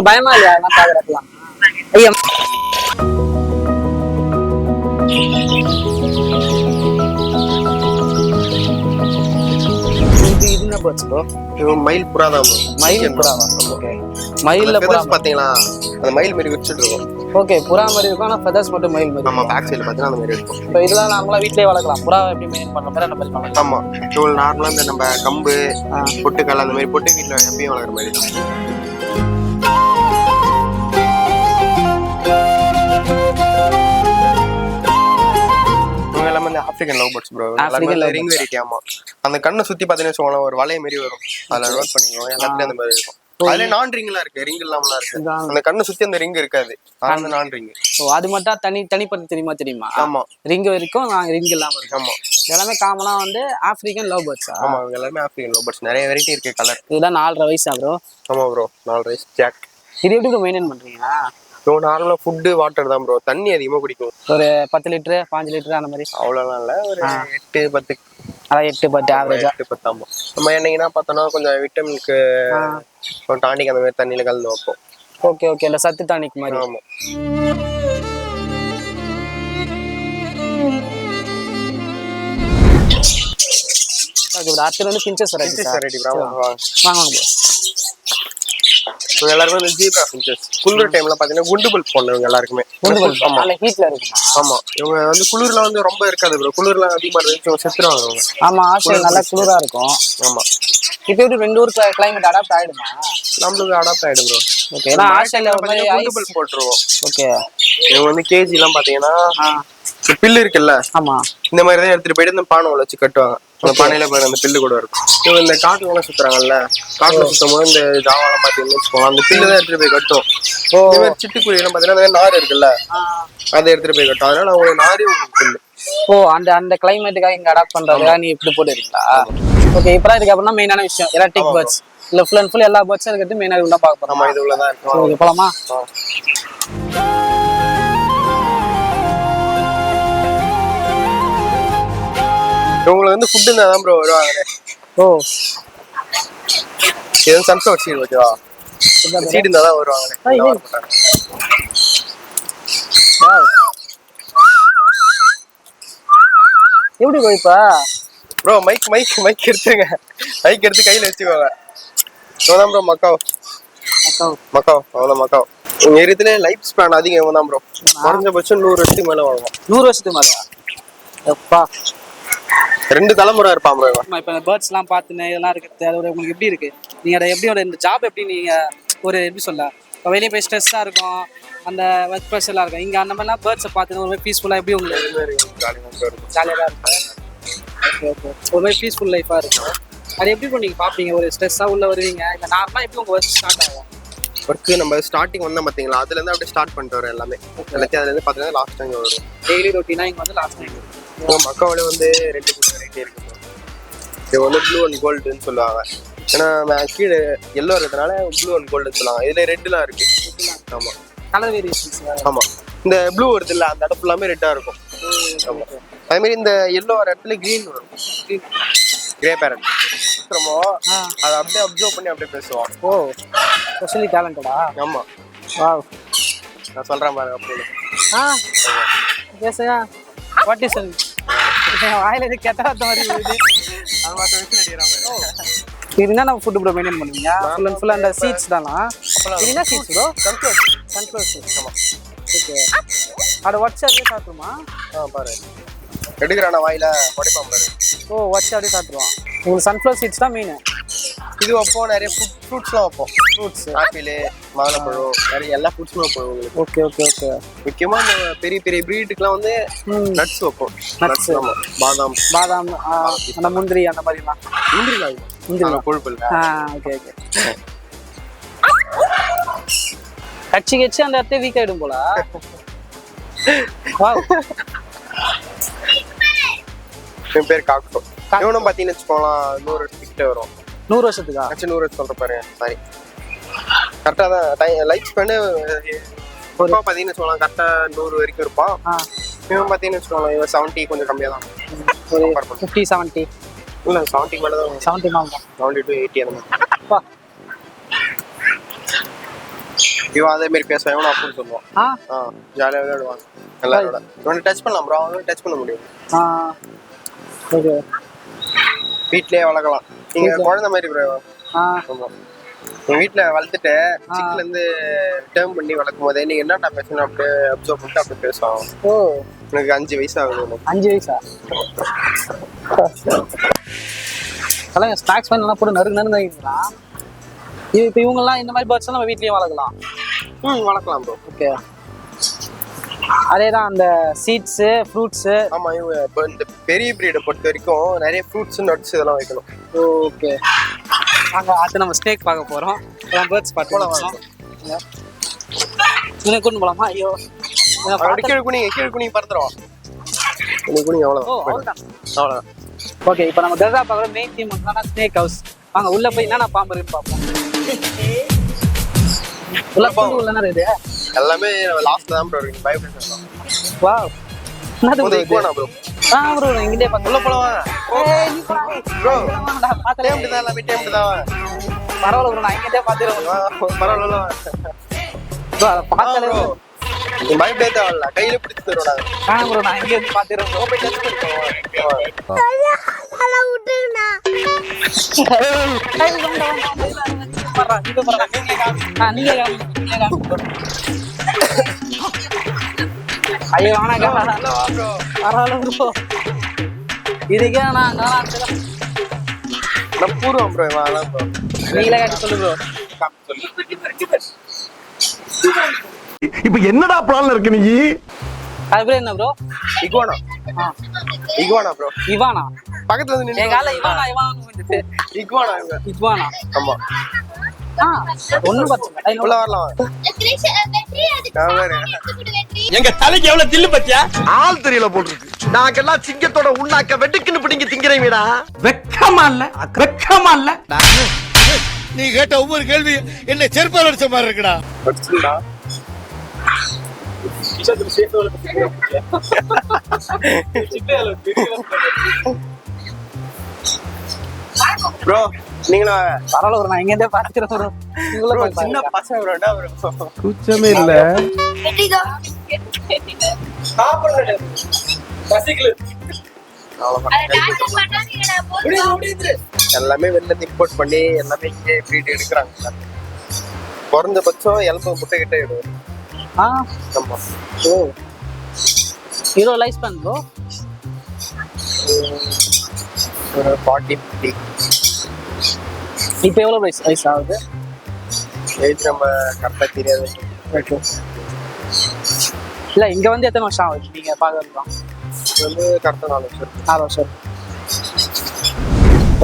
உங்களுக்கு பயமா இல்லையா? அதெல்லாம் பாக்குறதுலாம் ஐயா. இது இது என்ன பேர்ட்ஸ் ப்ரோ இவன் மயில் புறா தான். மயில் புறாவா? ஓகே மயில்ல புறா பாத்தீங்களா அந்த மயில் மாதிரி விரிச்சிட்டு இருக்கும். ஓகே புறா மாதிரி இருக்கும். ஆனா ஃபெதர்ஸ் மட்டும் மயில் மாதிரி நம்ம பேக் சைடுல பாத்தீங்கன்னா அந்த மாதிரி இருக்கும். இப்போ இதெல்லாம் நார்மலா வீட்லயே வளர்க்கலாம். புறா எப்படி மெயின் பண்ற மாதிரி அந்த மாதிரி பண்ணலாம்? இந்த நம்ம கம்பு. பொட்டுக்கல் அந்த மாதிரி பொட்டு வீட்டுல எப்பயும் வளர்க்குற மாதிரி தான். இந்த African love birds bro love ring variety ஆமா. அந்த கண்ணை சுத்தி பாத்தீங்கன்னா வச்சுக்கோங்களேன் ஒரு வளைய மாதிரி வரும். அதுல நோட் பண்ணிக்கோங்க. எல்லாத்துலயும் அந்த மாதிரி இருக்கும். அதுல நான் ரிங்லாம் இருக்கு. ரிங் இல்லாமலாம் இருக்கு. அந்த கண்ணை சுத்தி அந்த ரிங் இருக்காது. அது வந்து நான் ரிங் ஓ அது மட்டும் தனி தனிப்பட்ட தெரியுமா தெரியுமா? ஆமா. ரிங் வரைக்கும் நாங்க ரிங் இல்லாம இருக்கும் ஆமா. எல்லாமே காமனா வந்து ஆப்பிரிக்கன் லவ் பேர்ட்ஸா ஆமா எல்லாமே ஆப்பிரிக்கன் லவ் பேர்ட்ஸ் நிறைய வெரைட்டி இருக்கு கலர் இதெல்லாம் நாலரை வயசா ப்ரோ ஆமா ப்ரோ நாலு ரைஸ் ஜாக் இது எப்படி மெயின்டைன் பண்றீங்க ஸோ நார்மலா ஃபுட்டு வாட்டர் தான் ப்ரோ தண்ணி அதிகமா குடிக்கும். ஒரு பத்து லிட்டரு பாஞ்சு லிட்டரு அந்த மாதிரி. அவ்வளோலாம் இல்ல. ஒரு எட்டு பத்து. அதான் எட்டு பத்து ஆவரேஜா எட்டு பத்து ஆமா. நம்ம என்னைக்குன்னா பார்த்தோம்னா கொஞ்சம் விட்டமினுக்கு டானிக் அந்த மாதிரி தண்ணியில கலந்து வைப்போம். Okay okay. இந்த சத்து டானிக் மாதிரி. ஆமா. ஓகே ப்ரோ அடுத்து வந்து பிஞ்சஸ் வெரைட்டி ப்ரோ வாங்க வாங்க ப்ரோ இவங்க எல்லாருமே வந்து ஜீப்ரா ஃபின்ச்சஸ் குளிர் டைம்ல பாத்தீங்கன்னா குண்டு பல்ப் போடணும் இவங்க எல்லாருக்குமே ஆமா. ஹீட்ல இவங்க வந்து குளிர்ல வந்து ரொம்ப இருக்காது ப்ரோ குளிர்ல அதிகமா இவங்க செத்துருவாங்க அவங்க ஆமா ஆஸ்திரேலியா நல்லா குளிரா இருக்கும். ஆமா. இப்போ எப்படி ரெண்டு ஊருக்கு கிளைமேட் அடாப்ட் ஆயிடுமா? நம்மளுக்கு அடாப்ட் ஆயிடும் ப்ரோ ஓகே ஏன்னா ஆஸ்திரேலியா ஒரு மாதிரி குண்டு பல்ப் போட்டுருவோம். ஓகே இவங்க வந்து கேஜி எல்லாம் பாத்தீங்கன்னா இந்த பில்லு இருக்குல்ல? ஆமா. இந்த மாதிரி தான் எடுத்துட்டு போயிட்டு இந்த பானை வச்சு கட்டுவாங்க. அந்த பானையில பாரு அந்த பில்லு கூட இருக்கும். இவங்க இந்த காட்டுல எல்லாம் சுத்துறாங்கல்ல? காட்டுல சுத்தும் போது இந்த ஜாவாலாம் பாத்தீங்கன்னு வச்சுக்கோங்க அந்த பில்லு தான் எடுத்துட்டு போய் கட்டும். ஓ. இந்த மாதிரி சிட்டுக்குருவி எல்லாம் பாத்தீங்கன்னா இந்த நார் இருக்குல்ல. அதை எடுத்துட்டு போய் கட்டும். அதனால அவங்க நாரே உங்களுக்கு பில்லு. ஓ அந்த அந்த கிளைமேட்டுக்காக இங்க அடாப்ட் பண்றதுக்காக நீ இப்படி போட்டுருக்கீங்களா ஓகே இப்போ இதுக்கு அப்புறம் மெயினான விஷயம். எலக்ட்ரிக் பேர்ட்ஸ் இல்ல ஃபுல் அண்ட் ஃபுல் எல்லா பேர்ட்ஸும் இருக்கிறது மெயினாக உள்ள பார்க்க போறோம்? இது உள்ளதான் இருக்கும். ஓகே போலாமா? இவங்களுக்கு வந்து ஃபுட்டு தான் ப்ரோ வருவாங்க. ஓ. இது வந்து சன்ஃபிளவர் சீடு ஓகேவா சீடு இருந்தா தான் வருவாங்க. எப்படி இப்ப? ப்ரோ மைக் மைக் மைக் எடுத்துங்க மைக் எடுத்து கையில வச்சுக்கோங்க. இவன் ப்ரோ மக்காவ் மக்காவ் அவ்வளோ மக்காவ் உங்க ஏரியத்துல லைஃப் ஸ்பேன் அதிகம் இவன் தான் ப்ரோ குறைஞ்சபட்சம் நூறு வருஷத்துக்கு மேல வாங்குவான் நூறு வருஷத்துக்கு மேலயா? எப்பா. ரெண்டு தலைமுறை இருப்பான் இப்போ இந்த பேர்ட்ஸ் எல்லாம் பார்த்துன்னு இதெல்லாம் இருக்குது அது உங்களுக்கு எப்படி இருக்கு? நீங்க அதை எப்படி ஒரு இந்த ஜாப் எப்படி நீங்க ஒரு எப்படி சொல்ல? இப்போ வெளியே போய் ஸ்ட்ரெஸ்ஸாக இருக்கும் அந்த ஒர்க் ப்ரெஷர்லாம் இருக்கும். இங்க அந்த மாதிரிலாம் பேர்ட்ஸை பார்த்துன்னு ஒரு மாதிரி பீஸ்ஃபுல்லாக எப்படி உங்களுக்கு ஜாலியாக இருக்கும். ஓகே ஓகே ஒரு மாதிரி பீஸ்ஃபுல் லைஃபாக இருக்கும். அது எப்படி இப்போ நீங்கள் பார்ப்பீங்க? ஒரு ஸ்ட்ரெஸ்ஸாக உள்ள வருவீங்க? இல்லை நார்மலாக எப்படி உங்கள் ஒர்க் ஸ்டார்ட் ஆகும்? ஒர்க்கு நம்ம ஸ்டார்டிங் வந்தா பாத்தீங்களா? அதுல இருந்து அப்படியே ஸ்டார்ட் பண்ணிட்டு வரோம் எல்லாமே. எல்லாத்தையும் அதுல இருந்து பாத்தீங்கன்னா லாஸ்ட் டைம் வரும். டெய்லி ரொட்டீனாக இங்கே வந்து லாஸ்ட் டைம் மக்காவில வந்து ரெண்டு மூணு வெரைட்டி இருக்கு. இது வந்து ப்ளூ அண்ட் கோல்டுன்னு சொல்லுவாங்க. ஏன்னா கீழே எல்லோ இருக்கிறதுனால ப்ளூ அண்ட் கோல்டுன்னு சொல்லுவாங்க. இதுல ரெட்லாம் இருக்கு. ஆமா. கலர் வேரியேஷன்ஸ் ஆமா. இந்த ப்ளூ வருது இல்ல அந்த இடம் ஃபுல்லாமே ரெட்டா இருக்கும். ஆமா. அதே மாதிரி இந்த எல்லோ வர இடத்துல கிரீன் வரும். கிரே அப்புறமோ ஆ. அதை அப்படியே அப்சர்வ் பண்ணி அப்படியே பேசுவான் ஓ ஸ்பெஷலி டேலண்டடா ஆமா. வா நான் சொல்றேன் பாருங்க அப்படின்னு ஆ. பேசுயா வாட் இஸ் வாயில கெட்ட வார்த்தை மாதிரி அது மாத்த வச்சு நடிக்கிறாங்க இது என்ன நம்ம ஃபுட் ப்ரோ மெயின்டைன் பண்ணுவீங்க ஃபுல் அண்ட் ஃபுல் அந்த சீட்ஸ் தானா? இது என்ன seeds bro sunflower sunflower seeds ஆமா. ஓகே அது வாட்ஸ் அப்படியே சாப்பிடுமா? ஆ பாரு. எடுக்கிறானா வாயில. உடைப்பான் பாரு. ஓ வாட்ஸ் அப்படியே சாப்பிடுவான். உங்களுக்கு சன்ஃப்ளவர் சீட்ஸ் தான் மெயின் இது வைப்போம் நிறைய ஃபுட் ஃப்ரூட்ஸ்லாம் வைப்போம். ஃப்ரூட்ஸ் ஆப்பிள் மாதுளம்பழம் நிறைய எல்லா ஃப்ரூட்ஸும் வைப்போம் உங்களுக்கு ஓகே ஓகே ஓகே முக்கியமா இந்த பெரிய பெரிய ப்ரீடுக்குலாம் வந்து நட்ஸ் வைப்போம். நட்ஸ் பாதாம். பாதாம் அந்த முந்திரி அந்த மாதிரிலாம். முந்திரி காய் முந்திரி. கொழுப்பு இல்லை ஆ ஓகே ஓகே கட்சி கட்சி அந்த இடத்த வீக் ஆயிடும் போல. என் பேர் காக்கட்டும் இவனும் பார்த்தீங்கன்னு வச்சுக்கோங்களேன் நூறு கிட்ட வரும். நூறு வருஷத்துக்கா? ஆக்சுவலி நூறு சொல்ற பாரு சாரி கரெக்டாக தான் டைம் லைஃப் ஸ்பெண்டு இப்போ பார்த்தீங்கன்னு வச்சுக்கோங்களேன் கரெக்டாக நூறு வரைக்கும் இருப்பான். இவன் பார்த்தீங்கன்னு வச்சுக்கோங்களேன் இவன் செவன்ட்டி கொஞ்சம் கம்மியாக தான். ஒரு. ஃபிஃப்டி செவன்ட்டி இல்லை செவன்ட்டி மேலே தான் செவன்ட்டி தான் செவன்ட்டி டு எயிட்டி அந்த மாதிரி. இவன் அதே மாதிரி பேசுவான் இவனும் அப்படின்னு சொல்லுவான். ஆ. ஜாலியாக விளையாடுவாங்க எல்லாரோட இவனை டச் பண்ணலாம் ப்ரோ அவனும் டச் பண்ண முடியும். வீட்லயே வளர்க்கலாம். நீங்க குழந்தை மாதிரி ப்ரோ எங்க வீட்ல வளர்த்துட்டு சிக்ல இருந்து டேர்ம் பண்ணி வளர்க்கும் போதே நீங்க என்னடா பேசணும் அப்படியே அப்சர்வ் பண்ணிட்டு அப்படியே பேசுவான் ஓ. எனக்கு அஞ்சு வயசு ஆகுது. அஞ்சு வயசா? அதெல்லாம் ஸ்நாக்ஸ் பண்ணி போட்டு நறுக்கு வைக்கலாம் இது இப்போ இவங்கெல்லாம் இந்த மாதிரி பேர்ட்ஸ் நம்ம வீட்லயும் வளர்க்கலாம். ம் வளர்க்கலாம் ப்ரோ ஓகே. அதே தான் அந்த சீட்ஸு ஃப்ரூட்ஸு ஆமா இவங்க இப்போ இந்த பெரிய பிரீடை பொறுத்த வரைக்கும் நிறைய ஃப்ரூட்ஸ் நட்ஸ் இதெல்லாம் வைக்கணும். ஓகே. நாங்கள் அடுத்து நம்ம ஸ்னேக் பார்க்க போகிறோம் அதான் பேர்ட்ஸ் பார்த்து போலாம், போகலாம் இன்னும் கொண்டு போகலாமா ஐயோ. கீழே குனிங்க கீழே குனிங்க பறந்துடும் குனி அவ்வளோதான் அவ்வளோதான் அவ்வளோதான் ஓகே இப்போ நம்ம கர்தா பார்க்குற மெயின் தீம் வந்து ஸ்னேக் ஹவுஸ் வாங்க உள்ள போய் என்னென்ன பாம்பு இருக்குன்னு பார்ப்போம். உள்ள பாம்பு உள்ள இருக்குது எல்லாமே லாஸ்ட்ல தான் ப்ரோ இருக்கு பயப்பட வா என்னது ப்ரோ ஆ ப்ரோ இங்கே பார்த்து உள்ள போலாம் ப்ரோ பார்த்தே டைம் தான் எல்லாமே டைம் தான் பரவாயில்ல ப்ரோ நான் இங்கே பார்த்துருவேன் பரவாயில்ல ப்ரோ அதை பார்த்தாலே பயப்படவே தேவையில்ல. கையில பிடிச்சு தருவோம் ஆ ப்ரோ நான் இங்கே வந்து பார்த்துருவேன் ப்ரோ போய் பண்ணிக்கோ ஐயோ வேணாங்க ப்ரோ பரவாயில்ல ப்ரோ இதுக்கே நான் நான் பூர்வம் ப்ரோ அதான் ப்ரோ நீங்களே காட்டி சொல்லு ப்ரோ இப்ப என்னடா பிளான்ல இருக்கு நீ? அது பேர் என்ன bro iguana? Iguana bro Ivana? பக்கத்துல வந்து நின்னு என் கால இவானா இவானா வந்துட்டு இகுவானா? ஆமா. ஒன்றும் பிரச்சனை உள்ள வரலாம் எங்க தலைக்கு எவ்வளவு தில்லு பத்தியா? ஆள் தெரியல போட்டுருக்கு. நாங்கெல்லாம் சிங்கத்தோட உண்ணாக்க வெட்டுக்குன்னு பிடிங்க திங்கிறீங்கடா வெக்கமா இல்ல வெக்கமா இல்ல. நீ கேட்ட ஒவ்வொரு கேள்வி என்ன செருப்பால் அடிச்ச மாதிரி இருக்குடா. படிச்சுடா ப்ரோ நீங்களா? பரவாயில்ல ப்ரோ நான் பார்த்துக்கிறேன் ப்ரோ. உள்ள ப்ரோ போய் சின்ன. பசங்க ப்ரோ குச்சமே இல்ல. எல்லாமே வெளில இருந்து இம்போர்ட் பண்ணி எல்லாமே இங்கே ப்ரீட் எடுக்கிறாங்க. குறைஞ்சபட்சம் எலும்பு முட்டை கிட்ட இடும் ஆ. ஆமா. ஓ ஹீரோ லைஃப் ஸ்பேன் ப்ரோ. ஒரு ஃபார்ட்டி ஃபிஃப்டி இப்போ எவ்வளோ ப்ரைஸ் ரைஸ் ஆகுது? ஏஜ் நம்ம கரெக்டாக தெரியாது. ஓகே இல்லை இங்கே வந்து எத்தனை வருஷம் ஆகுது? நீங்கள் பார்க்கறதுலாம் இது வந்து கரெக்டாக நாலு வருஷம் ஆறு வருஷம்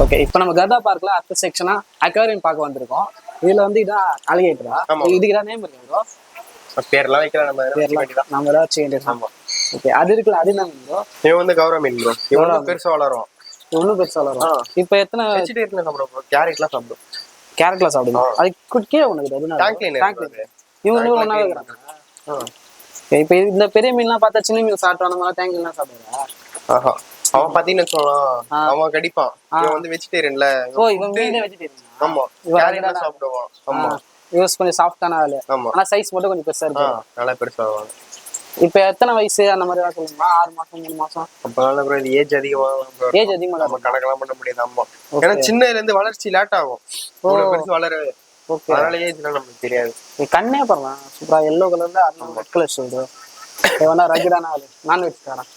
ஓகே இப்போ நம்ம கர்தா பார்க்ல அடுத்த செக்ஷனா அக்வாரியம் பார்க்க வந்திருக்கோம். இதுல வந்து இதான் அலிகேட்டரா. இதுக்கு தான் நேம் இருக்கு ப்ரோ பேர்லாம் வைக்கலாம் நம்ம பேர்லாம் நம்ம ஏதாவது வச்சுக்க வேண்டியது ஆமா. ஓகே அது இருக்குல்ல அது என்ன ப்ரோ இவன் வந்து கௌரவ மீன் ப்ரோ இவனும் பெருசா வளரும். ஒன்றும் பெருசாக. வளரும் இப்போ எத்தனை வெஜிடேரியன்ல சாப்பிடும் கேரட்லாம் சாப்பிடும். கேரட்லாம் சாப்பிடுங்க. அது கீழே ஒன்று இருக்கு. இவங்க ஒன்றா இருக்கிறாங்க இப்போ இந்த பெரிய மீன்லாம் பார்த்தா சின்ன மீன் சாப்பிட்டோம் அந்த மாதிரி டேங்க் எல்லாம் சாப்பிடுறா ஆஹா. அவன் பாத்தீங்கன்னு ஆ. அவன் கடிப்பான். இவன் வந்து வெஜிடேரியன்ல ஓ இவன் மீனே வெஜிடேரியன் ஆமா. அதுதான். சாப்பிடுவான். ஆமா. யூஸ் கொஞ்சம் சாஃப்டான ஆளு. ஆமா. ஆனா சைஸ் மட்டும் கொஞ்சம் பெருசா ஆ இருக்கு நல்லா பெருசா இப்போ எத்தனை வயசு? அந்த மாதிரி ஏதாவது சொல்லுங்களா ஆறு மாசம் மூணு மாசம். அப்பனால ப்ரோ இது ஏஜ் அதிகமாக. ஏஜ் அதிகமாக நம்ம கணக்கெல்லாம் பண்ண முடியாது. ஆமா. ஏன்னா சின்னதுல இருந்து வளர்ச்சி லேட் ஆகும். பெருசு வளர ஓகே அதனால ஏஜ்லாம் நமக்கு தெரியாது. நீ கண்ணே பண்ணலாம் சூப்பரா. எல்லோ கலர்ல அது ரெட் கலர் இவனா ரகுடான ஆளு நான்வெஜ் தரேன்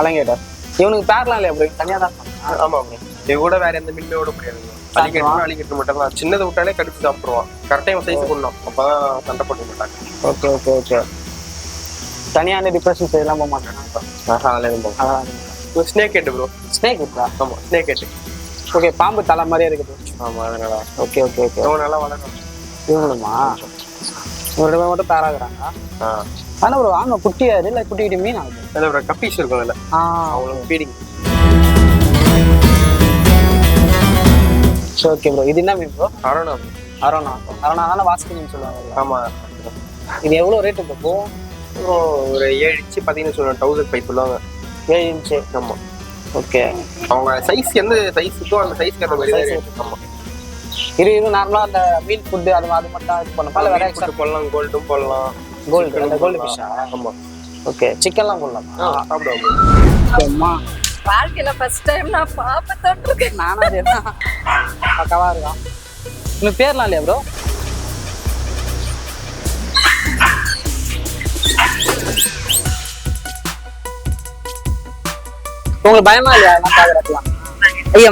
அலங்கேட்டர். இவனுக்கு பேர்லாம் இல்லையா ப்ரோ தனியா தான் இருப்பானா? ஆமா bro. இது கூட வேற எந்த மீனுமே விட முடியாது அழிக்கட்டு அழிக்கட்டு மட்டும் தான். சின்னதை விட்டாலே கடிச்சு சாப்பிடுவான் கரெக்டா இவன் சைஸ் பண்ணணும் அப்பதான் சண்டை போட்டு மாட்டாங்க. ஓகே ஓகே ஓகே தனியா அந்த டிப்ரெஷன் சைட்லாம் போக மாட்டேன் ஸ்னேக் ஹெட் ப்ரோ ஸ்னேக் இருக்கா ஆமா ஸ்னேக் ஹெட் ஓகே பாம்பு தலை மாதிரியே இருக்குது ஆமா அதனால. ஓகே ஓகே ஓகே இவன் நல்லா வளரும் இவங்களுமா? ஒரு ரெண்டு மட்டும் பேராகிறாங்க ஆ. ஆனா ஒரு ஆமா குட்டியாது இல்லை குட்டி குட்டி மீன் ஆகுது? அதுல ஒரு கப்பீஸ் இருக்கும் ஆ. அவங்களுக்கு ஃபீடிங் ஓகே ப்ரோ இது என்ன மீன் ப்ரோ அரணா அரோனா அரோனா தானே வாஸ்கி மீன் சொல்லுவாங்க ஆமா. இது எவ்வளோ ரேட்டு அப்புறம் ஒரு ஏழு இன்ச்சு பார்த்தீங்கன்னு சொல்லுவாங்க. தௌசண்ட் ஃபைவ் சொல்லுவாங்க. ஏழு இன்ச்சு ஆமா. ஓகே அவங்க சைஸ் எந்த சைஸ் இருக்கோ அந்த சைஸ்க்கு அந்த மாதிரி தான் Size rate. ஆமா. இது இது நார்மலாக அந்த மீன் ஃபுட்டு அது அது மட்டும் இது பண்ணலாம் வேற எக்ஸ்ட்ரா போடலாம் கோல்டும் போடலாம். கோல்டு அந்த கோல்டு ஃபிஷ்ஷா ஆமா. ஓகே சிக்கன்லாம் போடலாம்? சாப்பிடுவோம் அம்மா. வாழ்க்கையில ஃபர்ஸ்ட் டைம் நான் பாப்ப தொட்டிருக்கேன் நானும் அதே தான் பக்கவா இருக்கான். உங்களுக்கு பேர்லாம் இல்லையா ப்ரோ உங்களுக்கு பயமா இல்லையா? நான் பாக்குறதுலாம் ஐயா.